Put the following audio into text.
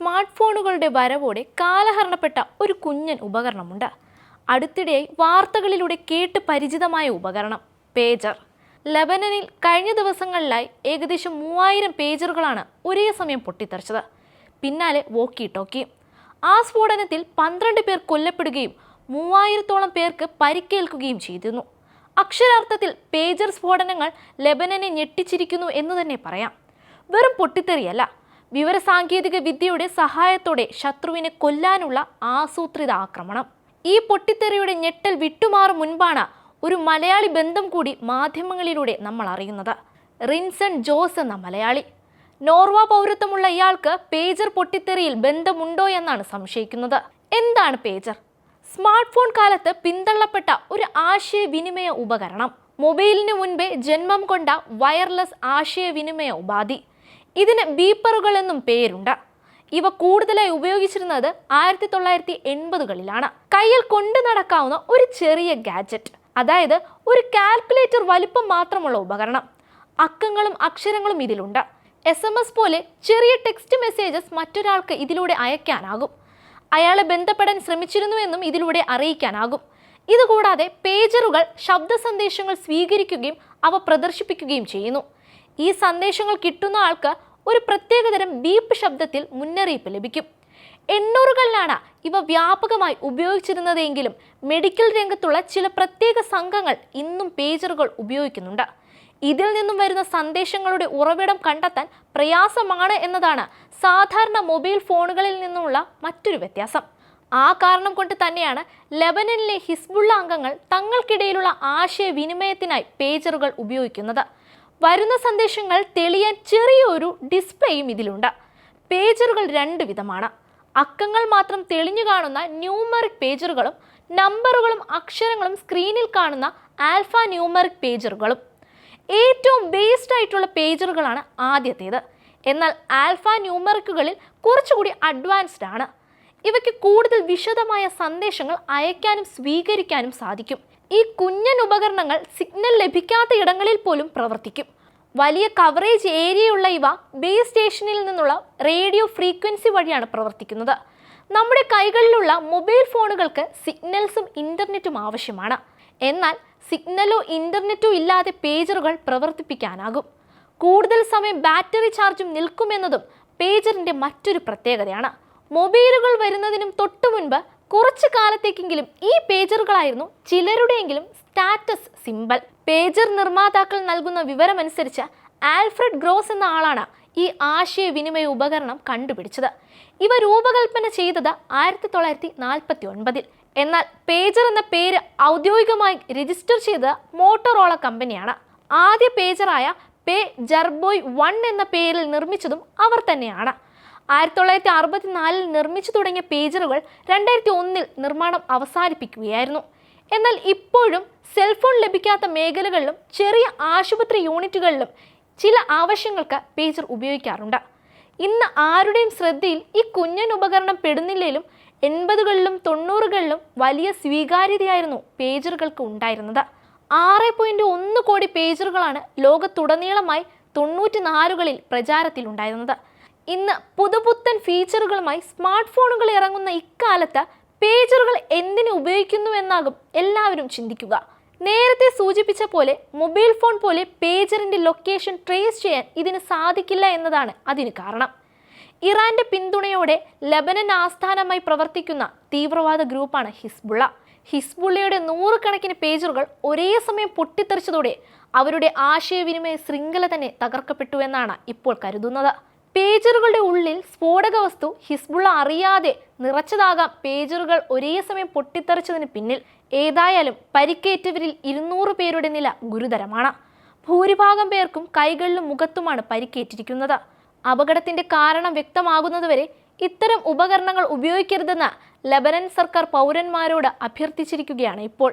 Smart ഫോണുകളുടെ വരവോടെ കാലഹരണപ്പെട്ട ഒരു കുഞ്ഞൻ ഉപകരണമുണ്ട്. അടുത്തിടെയായി വാർത്തകളിലൂടെ കേട്ട് പരിചിതമായ ഉപകരണം പേജർ. ലബനനിൽ കഴിഞ്ഞ ദിവസങ്ങളിലായി ഏകദേശം മൂവായിരം പേജറുകളാണ് ഒരേ സമയം പൊട്ടിത്തെറിച്ചത്. പിന്നാലെ വോക്കി ടോക്കിയും ആ സ്ഫോടനത്തിൽ പന്ത്രണ്ട് പേർ കൊല്ലപ്പെടുകയും മൂവായിരത്തോളം പേർക്ക് പരിക്കേൽക്കുകയും ചെയ്തിരുന്നു. അക്ഷരാർത്ഥത്തിൽ പേജർ സ്ഫോടനങ്ങൾ ലബനനെ ഞെട്ടിച്ചിരിക്കുന്നു എന്ന് തന്നെ പറയാം. വെറും പൊട്ടിത്തെറിയല്ല വിവരസാങ്കേതിക വിദ്യയുടെ സഹായത്തോടെ ശത്രുവിനെ കൊല്ലാനുള്ള ആസൂത്രിത ആക്രമണം. ഈ പൊട്ടിത്തെറിയുടെ ഞെട്ടൽ വിട്ടുമാറും മുൻപാണ് ഒരു മലയാളി ബന്ധം കൂടി മാധ്യമങ്ങളിലൂടെ നമ്മൾ അറിയുന്നത്. റിൻസൺ ജോസ് എന്ന മലയാളി. നോർവ പൗരത്വമുള്ള ഇയാൾക്ക് പേജർ പൊട്ടിത്തെറിയിൽ ബന്ധമുണ്ടോ എന്നാണ് സംശയിക്കുന്നത്. എന്താണ് പേജർ? സ്മാർട്ട് ഫോൺ കാലത്ത് പിന്തള്ളപ്പെട്ട ഒരു ആശയവിനിമയ ഉപകരണം. മൊബൈലിന് മുൻപേ ജന്മം കൊണ്ട വയർലെസ് ആശയവിനിമയ ഉപാധി. ഇതിന് ബീപ്പറുകൾ എന്നും പേരുണ്ട്. ഇവ കൂടുതലായി ഉപയോഗിച്ചിരുന്നത് ആയിരത്തി തൊള്ളായിരത്തി എൺപതുകളിലാണ് കയ്യിൽ കൊണ്ടു നടക്കാവുന്ന ഒരു ചെറിയ ഗാഡ്ജറ്റ് അതായത് ഒരു കാൽക്കുലേറ്റർ വലിപ്പം മാത്രമുള്ള ഉപകരണം. അക്കങ്ങളും അക്ഷരങ്ങളും ഇതിലുണ്ട്. എസ് എം എസ് പോലെ ചെറിയ ടെക്സ്റ്റ് മെസ്സേജസ് മറ്റൊരാൾക്ക് ഇതിലൂടെ അയക്കാനാകും. അയാളെ ബന്ധപ്പെടാൻ ശ്രമിച്ചിരുന്നുവെന്നും ഇതിലൂടെ അറിയിക്കാനാകും. ഇതുകൂടാതെ പേജറുകൾ ശബ്ദ സന്ദേശങ്ങൾ സ്വീകരിക്കുകയും അവ പ്രദർശിപ്പിക്കുകയും ചെയ്യുന്നു. ഈ സന്ദേശങ്ങൾ കിട്ടുന്ന ആൾക്ക് ഒരു പ്രത്യേകതരം ബീപ്പ് ശബ്ദത്തിൽ മുന്നറിയിപ്പ് ലഭിക്കും. എണ്ണൂറുകളിലാണ് ഇവ വ്യാപകമായി ഉപയോഗിച്ചിരുന്നതെങ്കിലും മെഡിക്കൽ രംഗത്തുള്ള ചില പ്രത്യേക സംഘങ്ങൾ ഇന്നും പേജറുകൾ ഉപയോഗിക്കുന്നുണ്ട്. ഇതിൽ നിന്നും വരുന്ന സന്ദേശങ്ങളുടെ ഉറവിടം കണ്ടെത്താൻ പ്രയാസമാണ് എന്നതാണ് സാധാരണ മൊബൈൽ ഫോണുകളിൽ നിന്നുള്ള മറ്റൊരു വ്യത്യാസം. ആ കാരണം കൊണ്ട് തന്നെയാണ് ലെബനനിലെ ഹിസ്ബുള്ള അംഗങ്ങൾ തങ്ങൾക്കിടയിലുള്ള ആശയവിനിമയത്തിനായി പേജറുകൾ ഉപയോഗിക്കുന്നത്. വരുന്ന സന്ദേശങ്ങൾ തെളിയാൻ ചെറിയൊരു ഡിസ്പ്ലേയും ഇതിലുണ്ട്. പേജറുകൾ രണ്ട് വിധമാണ്. അക്കങ്ങൾ മാത്രം തെളിഞ്ഞു കാണുന്ന ന്യൂമറിക് പേജറുകളും നമ്പറുകളും അക്ഷരങ്ങളും സ്ക്രീനിൽ കാണുന്ന ആൽഫ ന്യൂമറിക് പേജറുകളും. ഏറ്റവും ബേസ്ഡ് ആയിട്ടുള്ള പേജറുകളാണ് ആദ്യത്തേത്. എന്നാൽ ആൽഫ ന്യൂമറിക്കുകളിൽ കുറച്ചുകൂടി അഡ്വാൻസ്ഡ് ആണ്. ഇവയ്ക്ക് കൂടുതൽ വിശദമായ സന്ദേശങ്ങൾ അയക്കാനും സ്വീകരിക്കാനും സാധിക്കും. ഈ കുഞ്ഞൻ ഉപകരണങ്ങൾ സിഗ്നൽ ലഭിക്കാത്ത ഇടങ്ങളിൽ പോലും പ്രവർത്തിക്കും. വലിയ കവറേജ് ഏരിയയുള്ള ഇവ ബേസ് സ്റ്റേഷനിൽ നിന്നുള്ള റേഡിയോ ഫ്രീക്വൻസി വഴിയാണ് പ്രവർത്തിക്കുന്നത്. നമ്മുടെ കൈകളിലുള്ള മൊബൈൽ ഫോണുകൾക്ക് സിഗ്നൽസും ഇന്റർനെറ്റും ആവശ്യമാണ്. എന്നാൽ സിഗ്നലോ ഇന്റർനെറ്റോ ഇല്ലാതെ പേജറുകൾ പ്രവർത്തിപ്പിക്കാനാകും. കൂടുതൽ സമയം ബാറ്ററി ചാർജും നിൽക്കുമെന്നതും പേജറിന്റെ മറ്റൊരു പ്രത്യേകതയാണ്. മൊബൈലുകൾ വരുന്നതിനും തൊട്ടു മുൻപ് കുറച്ചു കാലത്തേക്കെങ്കിലും ഈ പേജറുകളായിരുന്നു ചിലരുടെയെങ്കിലും സ്റ്റാറ്റസ് സിമ്പൽ. പേജർ നിർമ്മാതാക്കൾ നൽകുന്ന വിവരമനുസരിച്ച് ആൽഫ്രഡ് ഗ്രോസ് എന്ന ആളാണ് ഈ ആശയവിനിമയ ഉപകരണം കണ്ടുപിടിച്ചത്. ഇവ രൂപകൽപ്പന ചെയ്തത് ആയിരത്തി തൊള്ളായിരത്തി നാൽപ്പത്തി ഒൻപതിൽ എന്നാൽ പേജർ എന്ന പേര് ഔദ്യോഗികമായി രജിസ്റ്റർ ചെയ്തത് മോട്ടോറോള കമ്പനിയാണ്. ആദ്യ പേജറായ പേ ജർബോയ് വൺ എന്ന പേരിൽ നിർമ്മിച്ചതും അവർ തന്നെയാണ്. ആയിരത്തി തൊള്ളായിരത്തി അറുപത്തിനാലിൽ നിർമ്മിച്ചു തുടങ്ങിയ പേജറുകൾ രണ്ടായിരത്തി ഒന്നിൽ നിർമ്മാണം അവസാനിപ്പിക്കുകയായിരുന്നു. എന്നാൽ ഇപ്പോഴും സെൽഫോൺ ലഭിക്കാത്ത മേഖലകളിലും ചെറിയ ആശുപത്രി യൂണിറ്റുകളിലും ചില ആവശ്യങ്ങൾക്ക് പേജർ ഉപയോഗിക്കാറുണ്ട്. ഇന്ന് ആരുടെയും ശ്രദ്ധയിൽ ഈ കുഞ്ഞൻ ഉപകരണം പെടുന്നില്ലെങ്കിലും എൺപതുകളിലും തൊണ്ണൂറുകളിലും വലിയ സ്വീകാര്യതയായിരുന്നു പേജറുകൾക്ക് ഉണ്ടായിരുന്നത്. ആറ് പോയിന്റ് ഒന്ന് കോടി പേജറുകളാണ് ലോകത്തുടനീളമായി തൊണ്ണൂറ്റി നാലുകളിൽ പ്രചാരത്തിലുണ്ടായിരുന്നത്. ഇന്ന് പുതുപുത്തൻ ഫീച്ചറുകളുമായി സ്മാർട്ട് ഫോണുകൾ ഇറങ്ങുന്ന ഇക്കാലത്ത് പേജറുകൾ എന്തിനു ഉപയോഗിക്കുന്നുവെന്നാകും എല്ലാവരും ചിന്തിക്കുക. നേരത്തെ സൂചിപ്പിച്ച പോലെ മൊബൈൽ ഫോൺ പോലെ പേജറിന്റെ ലൊക്കേഷൻ ട്രേസ് ചെയ്യാൻ ഇതിന് സാധിക്കില്ല എന്നതാണ് അതിന് കാരണം. ഇറാന്റെ പിന്തുണയോടെ ലബനൻ ആസ്ഥാനമായി പ്രവർത്തിക്കുന്ന തീവ്രവാദ ഗ്രൂപ്പാണ് ഹിസ്ബുള്ള. ഹിസ്ബുള്ളയുടെ നൂറുകണക്കിന് പേജറുകൾ ഒരേ സമയം പൊട്ടിത്തെറിച്ചതോടെ അവരുടെ ആശയവിനിമയ ശൃംഖല തന്നെ തകർക്കപ്പെട്ടു എന്നാണ് ഇപ്പോൾ കരുതുന്നത്. പേജറുകളുടെ ഉള്ളിൽ സ്ഫോടക വസ്തു ഹിസ്ബുള്ള അറിയാതെ നിറച്ചതാകാം. പേജറുകൾ ഒരേ സമയം പൊട്ടിത്തെറിച്ചതിന് പിന്നിൽ ഏതായാലും പരിക്കേറ്റവരിൽ ഇരുന്നൂറ് പേരുടെ നില ഗുരുതരമാണ്. ഭൂരിഭാഗം പേർക്കും കൈകളിലും മുഖത്തുമാണ് പരിക്കേറ്റിരിക്കുന്നത്. അപകടത്തിന്റെ കാരണം വ്യക്തമാകുന്നതുവരെ ഇത്തരം ഉപകരണങ്ങൾ ഉപയോഗിക്കരുതെന്ന് ലബനൻ സർക്കാർ പൗരന്മാരോട് അഭ്യർത്ഥിച്ചിരിക്കുകയാണ് ഇപ്പോൾ.